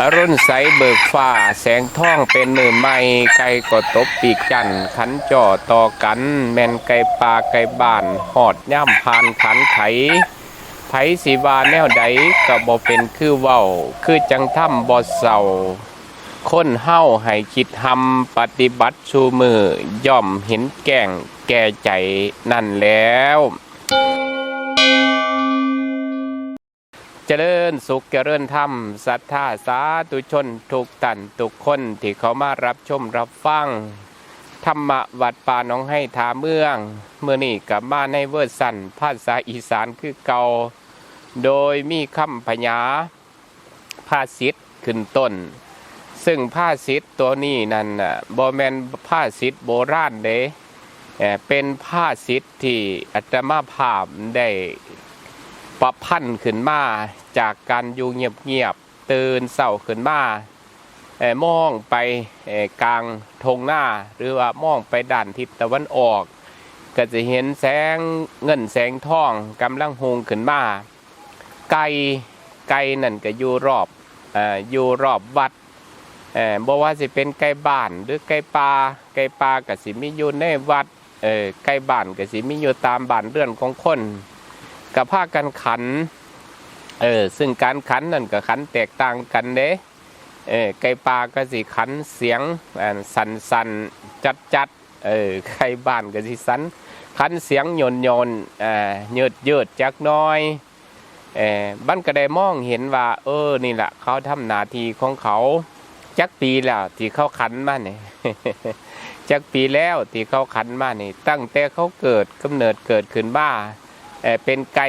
อรุณใสเบิกฟ้า แสงท่องเป็นมือใหม่ไก่ก็ตบปีกจันทันจ่อต่อกัน แม่นไก่ปลาไก่บ้านหอดย่ำพานขันไถไผสีวาแนวใดก็บ่เป็นคือเว้า คือจังถ้ำบ่เศร้าคนเฮาให้คิดทำปฏิบัติชูมือย่อมเห็นแก่งแก่ใจนั่นแล้ว เจริญสุขเจริญธรรมศรัทธาสาธุชนทุกตันทุกคนที่เขามารับชมรับฟังธรรมวัดป่าน้องให้ทาเมือง เมื่อนี้กลับมาในเวอร์สันภาษาอีสานคือเก่าโดยมีคำพญาภาษิตขึ้นต้น ซึ่งผ้าษิตตัวนี้นั่นน่ะบอแมนผ้าษิตโบราณเด้เป็นผ้าษิตที่อัตมาภาพได้ประพันธ์ขึ้นมา จากการอยู่เงียบๆตื่นเศร้าขึ้นมาเอมองไปกลางทงหน้า หรือว่ามองไปด้านทิศตะวันออก ก็จะเห็นแสงเงินแสงทองกำลังหงขึ้นมาไก่ไก่นั่นก็อยู่รอบออยู่รอบวัดเอ่อบ่ว่าสิเป็นไก่บ้านหรือไก่ป่าไก่ป่าก็สิมีอยู่ในวัดเออไก่บ้านก็สิมีอยู่ตามบ้านเรือนของคนกับผ้ากันขัน เออซึ่งการขันนั่นก็ขันแตกต่างกันเด้เออไก่ปลาก็สิขันเสียงสันสันจัดจัดๆเออไก่บ้านก็สิสันขันเสียงโยนโยนอ่าเยืดเยืดจักน้อยเออบ้านก็ได้มองเห็นว่า เออนี่แหละเขาทำหนาทีของเขาจักปีแล้วที่เขาขันมาเนี่ยจักปีแล้วที่เขาขันมานี่ ตั้งแต่เขาเกิดกำเนิดเกิดขึ้นมาเอ่อเป็นไก่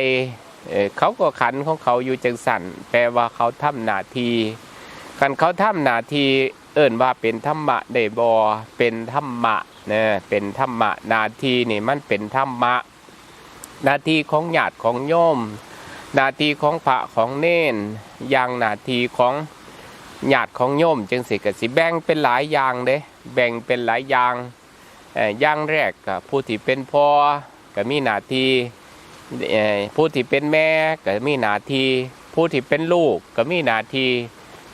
เขาก็ขันของเขาอยู่จังสันแปลว่าเขาทำหนาทีกันเขาทำหนาทีเอิ่นว่าเป็นธรรมะได้บอเป็นธรรมะนะเป็นธรรมะนาทีนี่มันเป็นธรรมะ นาทีของญาติของโยม นาทีของพระของเน้นอย่างนาทีของญาติของโยมจึงสิกสิแบ่งเป็นหลายอย่างเด้แบ่งเป็นหลายอย่างอย่างแรกก็ผู้ที่เป็นพ่อก็มีหนาที ผู้ที่เป็นแม่ก็มีหน้าที่ผู้ที่เป็นลูกก็มีหน้าที่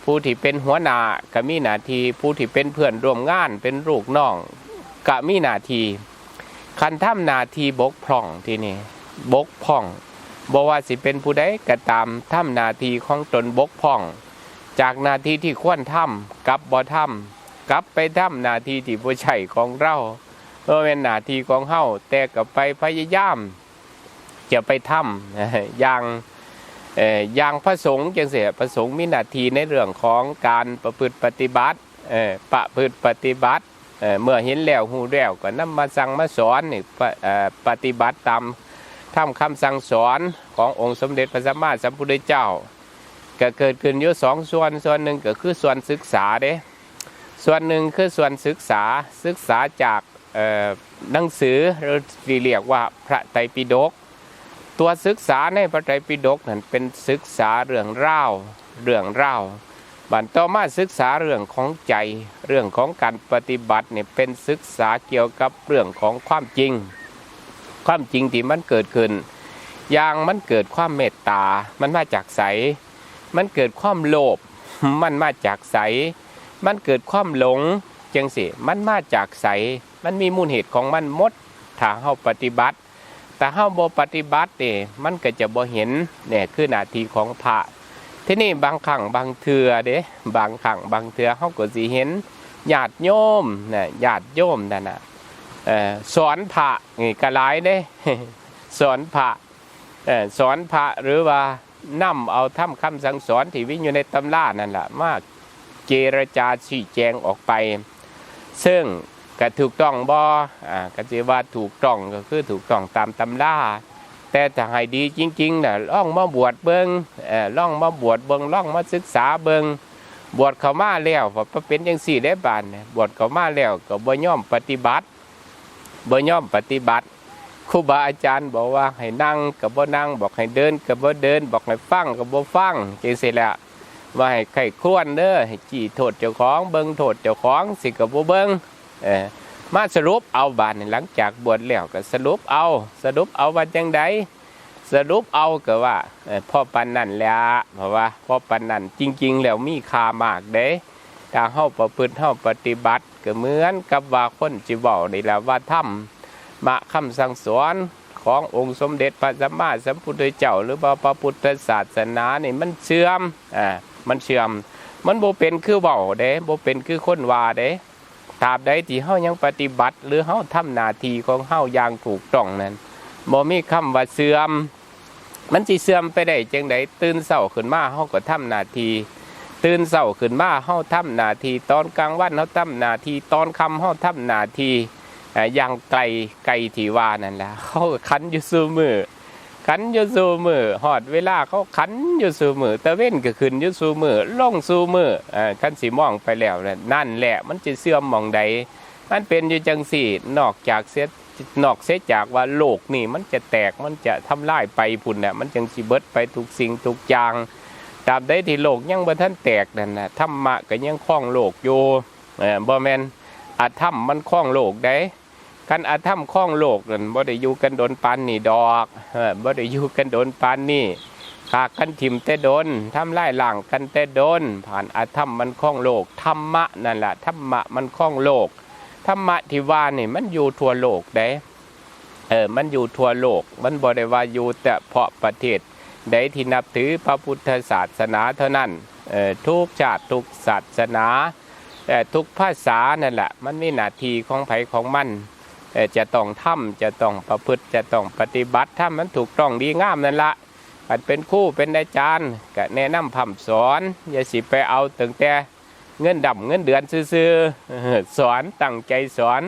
ผู้ที่เป็นหัวหน้าก็มีหน้าที่ผู้ที่เป็นเพื่อนร่วมงานเป็นลูกน้องก็มีหน้าที่คันทำนาทีบกพร่องที่นี่บกพร่องบ่ว่าสิเป็นผู้ใดก็ตามทำนาทีของตนบกพร่อง จากนาทีที่ควรทำกับบ่ทำกลับไปทำนาทีที่บ่ใช่ของเราเพราะเป็นนาทีของเฮาแต่ก็ไปพยายาม จะไปทำอย่างอย่างพระสงฆ์จังเสียพระสงฆ์มีหน้าที่ในเรื่องของการประพฤติปฏิบัติประพฤติปฏิบัติเมื่อเห็นแล้วหูแล้วก็นำมาสั่งมาสอนนี่ปปฏิบัติตามทำคำสั่งสอนขององค์สมเด็จพระสัมมาสัมพุทธเจ้า ก็เกิดขึ้นอยู่สองส่วนส่วนหนึ่งก็คือส่วนศึกษาเด้ส่วนหนึ่งคือส่วนศึกษาศึกษาจากหนังสือหรือที่เรียกว่าพระไตรปิฎก ตัวศึกษาในพระไตรปิฎกนั้นเป็นศึกษาเรื่องเล่าวเรื่องเล่าวบันต่อมาศึกษาเรื่องของใจเรื่องของการปฏิบัติเนี่ยเป็นศึกษาเกี่ยวกับเรื่องของความจริง ความจริงที่มันเกิดขึ้น อย่างมันเกิดความเมตตา มันมาจากใส มันเกิดความโลภมันมาจากใส มันเกิดความหลงจังสิมันมาจากใส มันมีมูลเหตุของมันมดถ้าเฮาปฏิบัติ แต่เฮาบ่ปฏิบัติเนี่ยมันก็จะบ่เห็นเนี่ยคือหน้าที่ของพระที่นี่บางครั้งบางเทือเด้บางครั้งบางเทือเฮาก็สิเห็นญาติโยมน่ะญาติโยมนั่นน่ะเอ่อสอนพระนี่ก็หลายเด้สอนพระเอ่อสอนพระหรือว่านํเอาทำคำสั่งสอนที่วิอยู่ในตำรานั่นล่ะมาเจรจาชี้แจงออกไป ซึ่ง ก็ถูกต้องบ่อ่าก็จะว่าถูกต้องก็คือถูกต้องตามตำราแต่ถ้าให้ดีจริงๆน่ะล่องมาบวชเบิงเอ่อล่องมาบวชเบิงล่องมาศึกษาเบิงบวชเข้ามาแล้วว่าเป็นจังซี่ได้บานบวชเข้ามาแล้วก็บ่ยอมปฏิบัติบ่ยอมปฏิบัติครูบาอาจารย์บอกว่าให้นั่งก็บ่นั่งบอกให้เดินก็บ่เดิน บอกให้ฟังก็บ่ฟังจังซี่แหละว่าให้ไข้ครวนเด้อให้จี้โทษเจ้าของเบิ่งโทษเจ้าของสิก็บ่เบิ่ง เออมาสรุปเอาบานหลังจากบวชแล้วก็สรุปเอาสรุปเอาว่าจังใดสรุปเอาก็ว่าพ่อปันนั่นแหละเพราะว่าพ่อปันนั่นจริง ๆ แล้วมีค่ามากเด้ถ้าเฮาประพฤติเฮาปฏิบัติ ก็เหมือนกับว่าคนจิเว้านี่แหละว่าธรรมมาคำสั่งสอนขององค์สมเด็จพระสัมมาสัมพุทธเจ้าหรือว่าพระพุทธศาสนานี่มันเชื่อมอ่ามันเชื่อม มันบ่เป็นคือเว้าเด้บ่เป็นคือคนว่าเด้ ตราบใดที่เฮายังปฏิบัติ หรือเฮาทำหน้าที่ของเฮาอย่างถูกต้องนั้นบ่มีคำว่าเสื่อม มันสิเสื่อมไปได้จังไดตื่นเช้าขึ้นมาเฮาก็ทำหน้าที่ตื่นเช้าขึ้นมาเฮาทำหน้าที่ตอนกลางวันเฮาทำหน้าที่ตอนค่ำเฮาทำหน้าที่อย่างไกลไกลที่ว่านั่นแหละเขาก็ขันอยู่ซุมือ ขันอยู่ซุมือฮอดเวลาเขาขันอยู่ซุมือตะเว้นก็ขึ้นอยู่ซุมือลงซุมืออ่อคันสิมองไปแล้วนั่นนั่นแหละมันจะเสื่อมมองใดมันเป็นอยู่จังสี่นอกจากเสียนอกเสียจากว่าโลกนี่มันจะแตกมันจะทำลายไปพุ่นน่ะมันจังสิเบิดไปทุกสิ่งทุกอย่างตราบใดที่โลกยังบ่ทันแตกนั่นน่ะธรรมะก็ยังคล้องโลกอยู่เออบ่แม่นอาธรรมมันคล้องโลกได้ กันอาธรรมคล้องโลกนั่นบ่ได้อยู่กันโดนปานนี่ดอกเออบ่ได้อยู่กันโดนปานนี่ขากันทิมแต่โดนทำลายล่างกันแต่โดน ผ่านอาธรรมมันคล้องโลกธรรมะนั่นแหละธรรมะมันคล้องโลกธรรมะที่ว่านี่มันอยู่ทั่วโลกได้เออมันอยู่ทั่วโลก มันบ่ได้ว่าอยู่แต่เพาะประเทศใดที่นับถือพระพุทธศาสนาเท่านั้นเออทุกชาติทุกศาสนาแต่ทุกภาษานั่นแหละมันมีหน้าที่ของไผของมัน จะต้องทำจะต้องประพฤติจะต้องปฏิบัติถ้ามันถูกต้องดีงามนั่นละมันเป็นคู่เป็นอาจารย์ก็แนะนำพร่ำสอน อย่าสิไปเอาตั้งแต่เงินดำเงินเดือนซื่อๆเอสอนตั้งใจสอน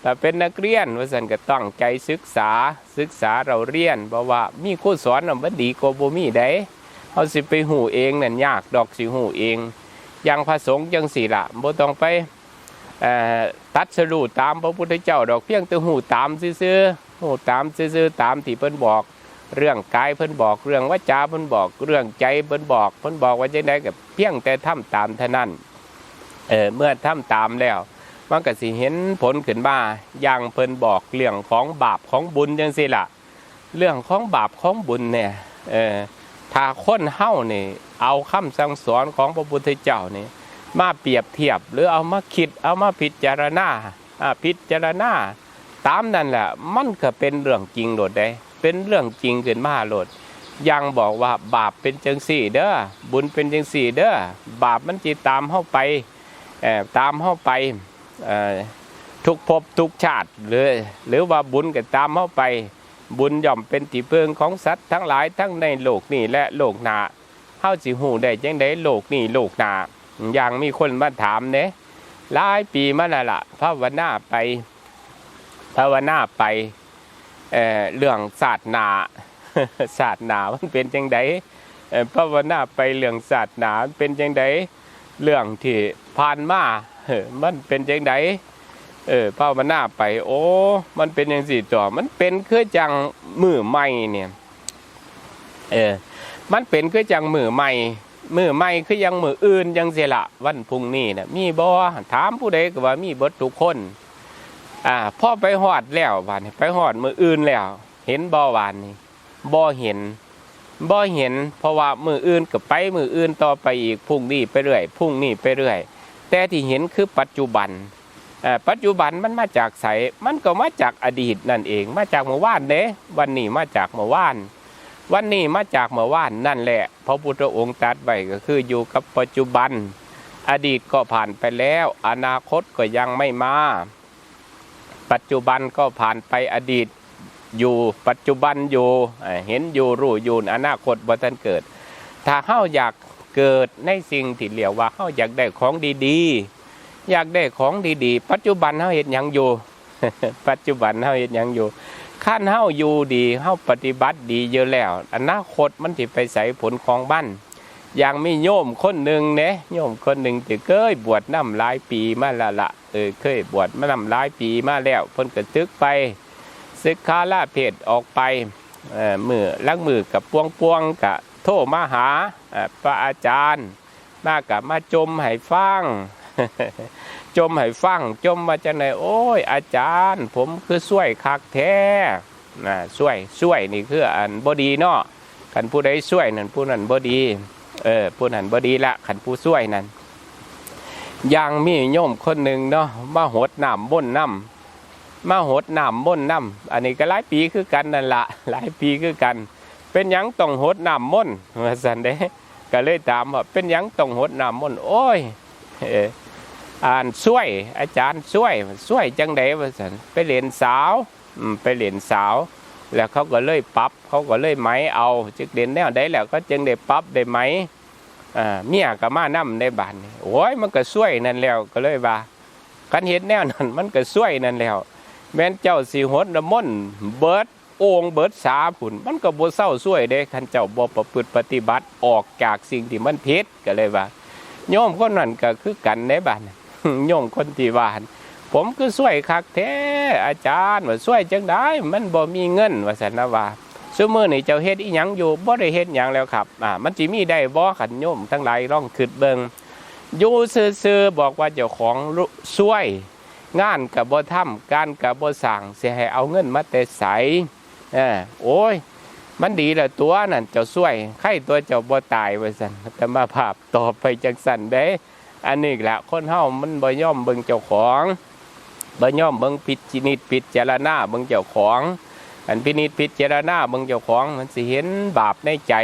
แต่เป็นนักเรียนว่าสันก็ตั้งใจศึกษาศึกษาเราเรียนเพราะว่ามีครูสอนน่ะมันดีกว่าบ่มีได้เอาสิไปหูเองนั่นยากดอกสิหูเองอย่างพระสงฆ์จังสี่ละบ่ต้องไป ตัดสรุตามพระพุทธเจ้าดอกเพียงแต่หูตามซื่อๆหูตามซื่อๆตามที่เพิ่นบอก เรื่องกายเพิ่นบอก เรื่องวาจาเพิ่นบอก เรื่องใจเพิ่นบอกเพิ่นบอกว่าจังไดก็เพียงแต่ทำตามเท่านั้นเออเมื่อทำตามแล้วมันก็สิเห็นผลขึ้นมาอย่างเพิ่นบอกเรื่องของบาปของบุญจังซี่ล่ะ เรื่องของบาปของบุญเนี่ยเออถ้าคนเฮานี่เอาคำสั่งสอนของพระพุทธเจ้านี่ มาเปรียบเทียบ หรือเอามาคิดเอามาพิจารณาพิจารณาตามนั่นแหละมันก็เป็นเรื่องจริงโดดได้เป็นเรื่องจริงขึ้นมาโลดยังบอกว่าบาปเป็นจังสี่เด้อบุญเป็นจังสี่เด้อบาปมันจิตามเข้าไปตามเข้าไปทุกภพทุกชาติหรือหรือว่าบุญก็ตามเข้าไป บุญย่อมเป็นที่พึ่งของสัตว์ทั้งหลายทั้งในโลกนี้และโลกหน้าเฮาสิหูได้จังได้โลกนี้โลกหน้า อย่างมีคนมาถามเด้หลายปีมาแล้วล่ะภาวนาไปภาวนาไปเเรื่องศาสนาศาสนามันเป็นจังไดภาวนาไปเรื่องศาสนาเป็นจังไดเรื่องที่ผ่านมาเออมันเป็นจังไดเออภาวนาไป โอ้ มันเป็นจังสี่ตัวมันเป็นคือจังมือใหม่เนี่ย เออ มันเป็นคือจังมือใหม่ มือใหม่คือยังมืออื่นยังเสียละวันพุ่งนี้นะมีบ่ถามผู้ใดก็ว่ามีเบิดทุกคนอ่าพ่อไปหอดแล้ววานไปหอดมืออื่นแล้ว เห็นบ่วานนี้บ่เห็นบ่เห็น เพราะว่ามืออื่นก็ไปมืออื่นต่อไปอีกพุ่งนี้ไปเรื่อยพุ่งนี้ไปเรื่อย แต่ที่เห็นคือปัจจุบันอ่าปัจจุบันมันมาจากไสมันก็มาจากอดีตนั่นเอง มาจากเมื่อวานเด้วันนี้มาจากเมื่อวาน วันนี้มาจากเมื่อวานนั่นแหละ พระพุทธองค์ตรัสไว้ก็คืออยู่กับปัจจุบัน อดีตก็ผ่านไปแล้ว อนาคตก็ยังไม่มา ปัจจุบันก็ผ่านไปอดีตอยู่ปัจจุบันอยู่เห็นอยู่รู้อยู่อนาคตบ่ทันเกิด ถ้าเฮาอยากเกิดในสิ่งที่เรียกว่าเฮาอยากได้ของดีๆ อยากได้ของดีๆ ปัจจุบันเฮาเห็นยังอยู่ ปัจจุบันเฮาเห็นยังอยู่ ขั้นเฮาอยู่ดีเฮาปฏิบัติดีเยอะแล้ว อนาคตมันสิไปใส่ผลของบ้านอย่างมีโยมคนหนึ่งเนะโยมคนหนึ่งที่เคยบวชน้ำหลายปีมาละละเออเคยบวชมาน้ำหลายปีมาแล้วเพิ่นก็ตึกไปศึกขาลาเพศออกไปเอ่อมือลักมือกับปวงปวงๆกับโทรมาหาอ่อพระอาจารย์ มากับมาจมให้ฟัง จมให้ฟังจมมาจากไหนโอ้ย อาจารย์ ผมคือช่วยคักแท้นะช่วยช่วยนี่คืออันบ่ดีเนาะคันผู้ใดช่วยนั่นผู้นั้นบ่ดีเออผู้นั้นบ่ดีละคันผู้ช่วยนั่นย่างมีโยมคนหนึ่งเนาะมาหดน้ำบ่นน้ำมาหดน้ำบ่นน้ำอันนี้ก็หลายปีคือกันนั่นละหลายปีคือกัน เป็นยังต้องหดน้ำม่นต์ว่าสันเด้ก็เลยถามว่าเป็นยังต้องหดน้ำม่นโอ้ยเอ่านช่วยอาจารย์ช่วยช่วยจังไดว่าสันไปเรียนสาวไปเรียนสาว แล้วเขาก็เลยปรับเขาก็เลยไหมเอาจึกเด่นแนวได้แล้วก็จึงได้ปรับได้ไหมอ่าเมียก็มานํในบ้านโอ้ยมันก็ช่วยนั่นแล้วก็เลยว่าคันเห็นแนวนั้นมันก็ช่วยนั่นแล้ว แม่นเจ้าสีหดน้ำมนเบิดโอ่งเบิดสาผุนมันก็บ่เศร้าช่วยเด้คันเจ้าบ่ประพฤติปฏิบัติออกจากสิ่งที่มันผิดก็เลยว่าโยมคนนั้นก็คือกันในบ้าน โยมคนที่ว่าน ผมคือช่วยคักแท้อาจารย์ว่าช่วยจังได้ มันบ่มีเงินว่าซั่นนะว่าซุมือนี้เจ้าเฮ็ดอีหยังอยู่บ่ได้เฮ็ดหยังแล้วครับอ่ามันสิมีได้บ่คันโยมทั้งหลายลองคิดเบิงอยู่ซื่อๆบอกว่าเจ้าของรู้ช่วย งานกับบ่ทำการกับบ่สั่งเสียให้เอาเงินมาแต่ใสเออโอ้ยมันดีละตัวนั่นเจ้าช่วยใครตัวเจ้าบ่ตายว่าซั่นแต่มาภาพต่อไปจังสั่นเด้ อันนี้แหละคนเฮามันบ่ยอมเบิ่งเจ้าของบ่ยอมเบิ่งพิดจินิจพิดเจรณาเบิ่งเจ้าของอันพินิจพิจารณาเบิ่งเจ้าของมันสิเห็นบาปในใจ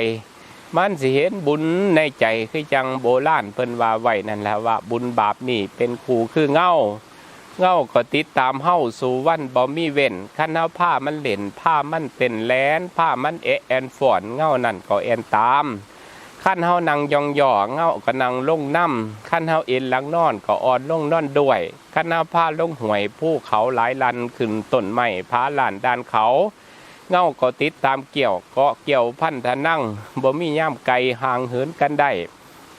มันสิเห็นบุญในใจคือจังโบราณเพิ่นว่าไว้นั่นแหละว่า บุญบาปนี่เป็นครูคือเงาเงาก็ติดตามเฮาสู่วันบ่มีเว้นคันเฮาผ้ามันเล่นผ้ามันเป็นแลนผ้ามันเอแอนฝอนเงานั่นก็แอนตาม คันเฮานั่งยองย่อเงาก็นั่งลงน้ำคันเฮาเอ็นหลังนอนก็อ่อนลงนอนด้วยคันเฮาผ้าลงห่วยภูเขาหลายลันขึ้นต้นไม้ผาลานด้านเขา เงาก็ติดตามเกี่ยวเกาะเกี่ยวพันธะนั่งบ่มีย่ามไกลห่างเหินกันได้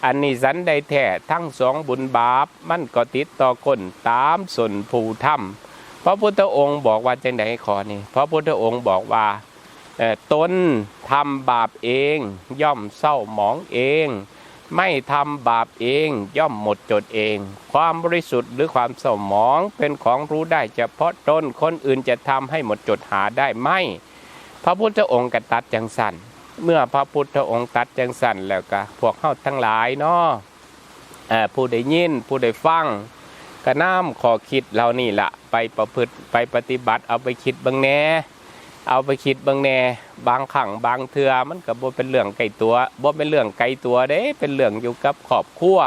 อันนี้สันได้แท้ทั้งสองบุญบาปมันก็ติดต่อคนตามส่วนผู้ทำพระพุทธองค์บอกว่าจังไดขอนี่พระพุทธองค์บอกว่า ตนทำบาปเองย่อมเศร้าหมองเอง ไม่ทำบาปเองย่อมหมดจดเอง ความบริสุทธิ์หรือความเศร้าหมองเป็นของรู้ได้เฉพาะตนคนอื่นจะทำให้หมดจดหาได้ไหมพระพุทธองค์กตัดจังสันเมื่อพระพุทธองค์ตัดจังสันแล้วก็พวกเข้าทั้งหลายเนาะผู้ได้ยินผู้ได้ฟังก็น้ำขอคิดเหล่านี้ละไปประพฤติไปปฏิบัติเอาไปคิดบางแหน่ เอาไปคิดบางแหน่บางขังบางเทือมันก็บ่เป็นเรื่องไกลตัวบ่เป็นเรื่องไกลตัวเด้ เป็นเรื่องอยู่กับครอบครัว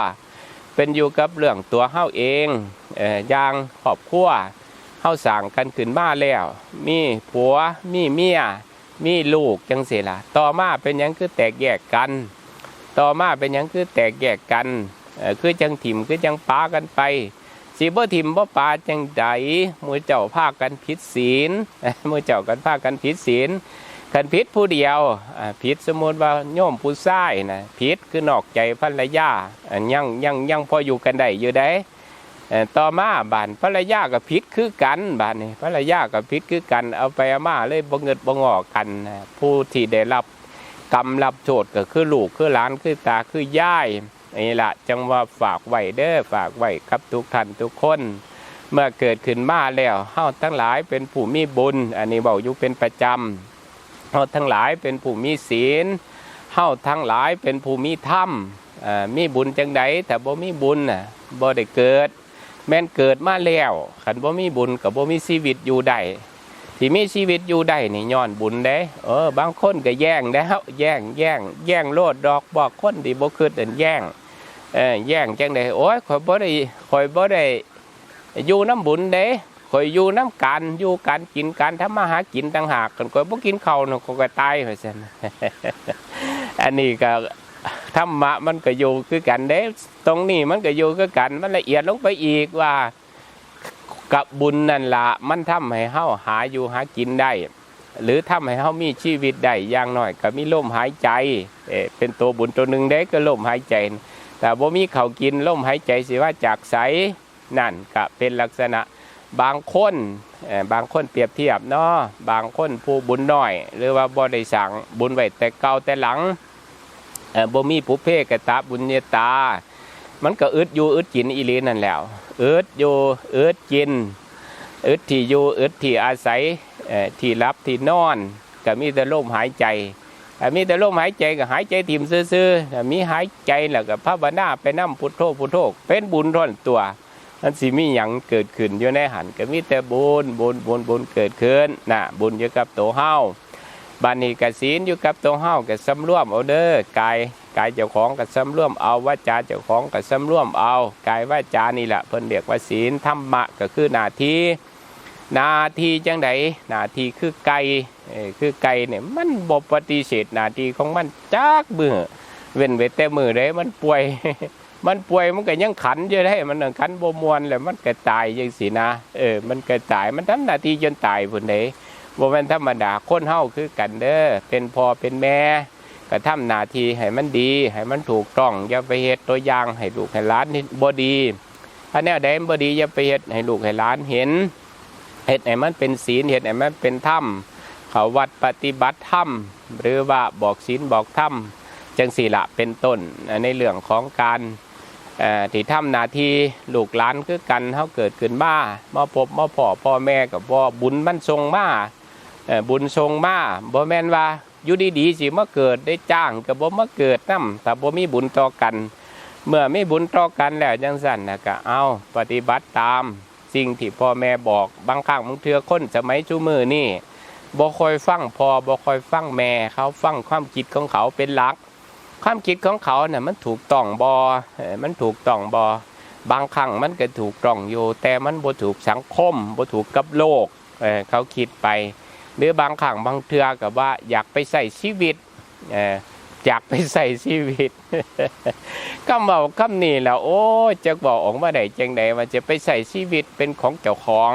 เป็นอยู่กับเรื่องตัวเฮาเองเอ่อย่างครอบครัวเฮาสั่งกันขึ้นมาแล้ว มีผัวมีเมียมีลูกจังสิล่ะ ต่อมาเป็นหยังคือแตกแยกกัน ต่อมาเป็นหยังคือแตกแยกกันเอ่อคือจังถิ่มคือจังป้ากันไป สิบ่ถิ่มบ่ปาจังใดมือเจ้าพาคกันผิดศีลมือเจ้ากันพาคกันผิดศีลคันผิดผู้เดียวผิดสมมติว่าโยมผู้ชายนะผิดคือนอกใจภรรยาอ่ายังยังยังพออยู่กันได้อยู่ได้ต่อมาบานภรรยากับพิษคือกันบานนี่ภรรยากับพิษคือกัน เอาไปอามาเลยบ่เงิดบ่งอกัน ผู้ที่ได้รับกรรมรับโทษก็คือลูกคือหลานคือตาคือย่าย นี่ละจังว่าฝากไว้เด้อฝากไว้ครับทุกท่านทุกคน เมื่อเกิดขึ้นมาแล้วเฮาทั้งหลายเป็นผู้มีบุญ อันนี้บอกอยู่เป็นประจำเฮาทั้งหลายเป็นผู้มีศีลเฮาทั้งหลายเป็นผู้มีธรรมอ่อมีบุญจังใดแต่บ่มีบุญน่ะบ่ได้เกิด แม่นเกิดมาแล้วขันบ่มีบุญกับบ่มีชีวิตอยู่ได้ที่มีชีวิตอยู่ได้นี่ย้อนบุญเด้เออบางคนก็แย่งแล้วแย่งแย่งแย่งโลดดอกบอกคนที่บ่คือเดินแย่ง แย่งจังไดโอ้ยข่อยบ่ได้ข่อยบ่ได้อยู่น้ำบุญเด้ข่อยอยู่น้ำกันอยู่การกินการทำมาหากินต่างหากกันข่อยบ่กินข้าวน่ะข่อยก็ตายว่าซั่นอันนี้ก็ธรรมะมันก็อยู่คือกันเด้ ตรงนี้มันก็อยู่คือกันมันละเอียดลงไปอีกว่ากับบุญนั่นละมันทำให้เฮาหาอยู่หากินได้ หรือทำให้เฮามีชีวิตได้อย่างน้อย ก็มีลมหายใจเอเป็นตัวบุญตัวหนึ่งเด้ก็ลมหายใจ แต่บ่มีเขากินลมหายใจสิว่าจากใสนั่นก็เป็นลักษณะบางคนบางคนเปรียบเทียบเนาะบางคนผู้บุญน้อย หรือว่าบ่ได้สั่งบุญไว้แต่เก่าแต่หลังบ่มีปุเพกตะบุญญาตา มันก็อึดอยู่อึดกินอีลีนั่นแหล้วอึดอยู่อึดกินอึดที่อยู่อึดที่อาศัยที่รับที่นอนก็มีแต่ลมหายใจ มีแต่ลมหายใจก็หายใจทิ่มซื่อๆมีหายใจแล้วก็ภาวนาไปนั่พุทโธพุทโธเป็นบุญท่อนตัวมันสิมีหยังเกิดขึ้นอยู่ในหันก็มีแต่บุญบุญบุญบุญเกิดขึ้นนะบุญอยู่กับตัวเฮาบานีกศีลอยู่กับตัวเฮาก็สำรวมเอาเด้อกายกายเจ้าของก็สำรวมเอาวาจาเจ้าของก็สำรวมเอากายวาจานี่แหละเพิ่นเรียกว่าศีลธรรมะก็คือหน้าที่ นาทีจังไดนาทีคือไก่คือไก่เนี่ยมันบปฏิเสธนาทีของมันจากมือเว้นไว้แต่มือได้มันป่วย มันป่วยมันก็ยังขันอยู่ได้ มันขันบมวนแล้วมันก็ตายจังสินะเออมันก็ตายมันทำนาทีจนตายพุ่นเด้บ่แม่นธรรมดาคนเฮาคือกันเด้อเป็นพ่อเป็นแม่ก็ทำนาทีให้มันดี ให้มันถูกต้องอย่าไปเฮ็ดตัวอย่างให้ลูกให้หลานบ่ดีถ้าแนวใดบ่ดีอย่าไปเฮ็ดให้ลูกให้หลานเห็น เฮ็ดให้มันเป็นศีลเฮ็ดให้มันเป็นธรรมเขาวัดปฏิบัติธรรมหรือว่าบอกศีลบอกธรรมจังสีละเป็นต้นในเรื่องของการที่ทำนาทีลูกหลานคือกันเขาเกิดขึ้นมามาพบมาพ่อพ่อแม่กับพ่อบุญมันทรงมาบุญทรงมาบ่แม่นว่าอยู่ดีๆสิมาเกิดได้จ้างกับบ่มาเกิดนํแต่บ่มีบุญต่อกัน เมื่อไม่บุญต่อกันแล้วจังสั่นนะก็เอาปฏิบัติตาม สิ่งที่พ่อแม่บอกบางครั้งบางเทือคนสมัยชูมือนี่บ่คอยฟังพอบ่คอยฟังแม่เขาฟังความคิดของเขาเป็นหลัก ความคิดของเขาเนี่ยมันถูกต้องบอมันถูกต้องบอบางครั้งมันก็ถูกต้องอยู่ แต่มันบ่ถูกสังคมบ่ถูกกับโลกเเขาคิดไป หรือบางครั้งบางเทือกับว่าอยากไปใส่ชีวิตเอยากไปใส่ชีวิตคำบอกคำนี้แล้วโอ้จะบอกออกมาได้จังใดว่าจะไปใส่ชีวิตเป็นของเจ้าของ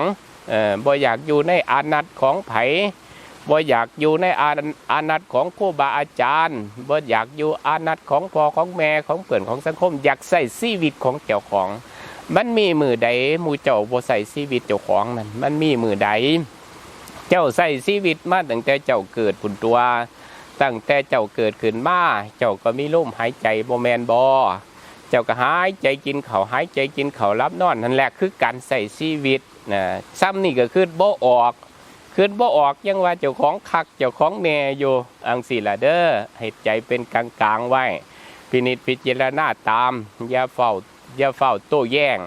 เออบ่อยากอยู่ในอานัตของไผบ่อยากอยู่ในอาอานัตของครูบาอาจารย์บ่อยากอยู่อานัตของพ่อของแม่ของเพื่อนของสังคม อยากใส่ชีวิตของเจ้าของ มันมีมือใดมูเจ้าบ่ใส่ชีวิตเจ้าของนั่นมันมีมือใดเจ้าใส่ชีวิตมาตั้งแต่เจ้าเกิดผุนตัว ตั้งแต่เจ้าเกิดขึ้นมาเจ้าก็มีลมหายใจบ่แมนบอเจ้าก็หายใจกินเขาหายใจกินเขารับนอนนั่นแหละคือการใส่ชีวิตนะซ้ำนี่ก็คือบ่ออกคือบ่ออกยังว่าเจ้าของคักเจ้าของแน่อยู่อังสีละเด้อให้ใจเป็นกลางกลางๆไว้พินิจพิจารณาตามอย่าเฝ้าอย่าเฝ้าโต้แย้ง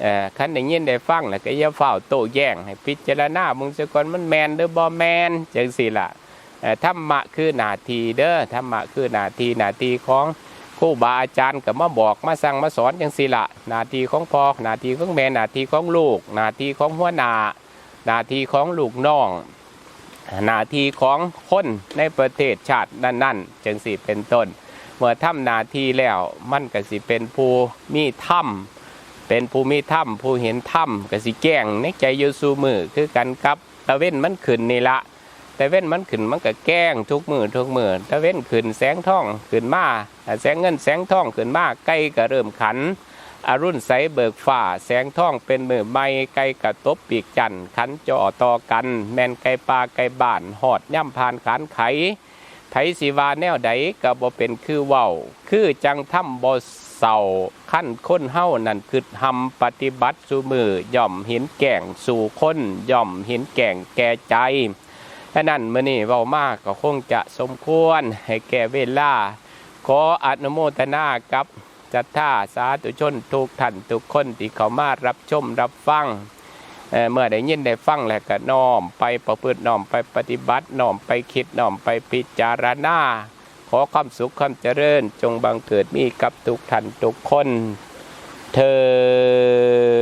เอ่อคันได้ยินได้ฟังแล้วก็อย่าเฝ้าโต้แย้งให้พิจารณามึงซะก่อนมันแมนหรือบ่แมนจังซี่ล่ะเอ่อ ธรรมะคือนาทีเด้อธรรมะคือนาทีนาทีของครูบาอาจารย์ก็มาบอกมาสั่งมาสอนจังสิละนาทีของพ่อนาทีของแม่นาทีของลูก นาทีของหัวหน้านาทีของลูกน้องนาทีของคนในประเทศชาตินั่นๆจังสิเป็นต้น เมื่อทำนาทีแล้วมันก็สิเป็นผู้มีธรรมเป็นผู้มีธรรมผู้เห็นธรรมก็สิแก้งในใจโยซูมือคือกันกับตะเว้นมันขึ้นนี่ละ แต่เว้นมันขึ้นมันก็แกล้งทุกมือทุกมือถ้าเว้นขึ้นแสงทองขึ้นมาถ้าแสงเงินแสงทองขึ้นมาไก่ก็เริ่มขันอรุณใสเบิกฟ้าแสงทองเป็นมือไม้ไก่กระตบปีกจันขันจ่อต่อกัน แมนไก่ปลาไก่บ้านหอดย่ำผ่านขานไขไผสิวาแนวใดก็บ่เป็นคือเว้า คือจังถ้ำบ่เศร้าขั้นค้นเฮานั่นคือทำปฏิบัติสู่มือย่อมเห็นแก่งสู่คนย่อมเห็นแก่งแก่ใจ ฉะนั้นมื่อนี้เว้ามากก็คงจะสมควรให้แก่เวลา ขออนุโมทนากับจัตตาสาธุชนทุกท่านทุกคนที่เขามารับชมรับฟังเเมื่อได้ยินได้ฟังแล้วก็น้อมไปประพฤติน้อมไปปฏิบัติน้อมไปคิดน้อมไปพิจารณาขอความสุขความเจริญจงบังเกิดมีกับทุกท่านทุกคนเธอ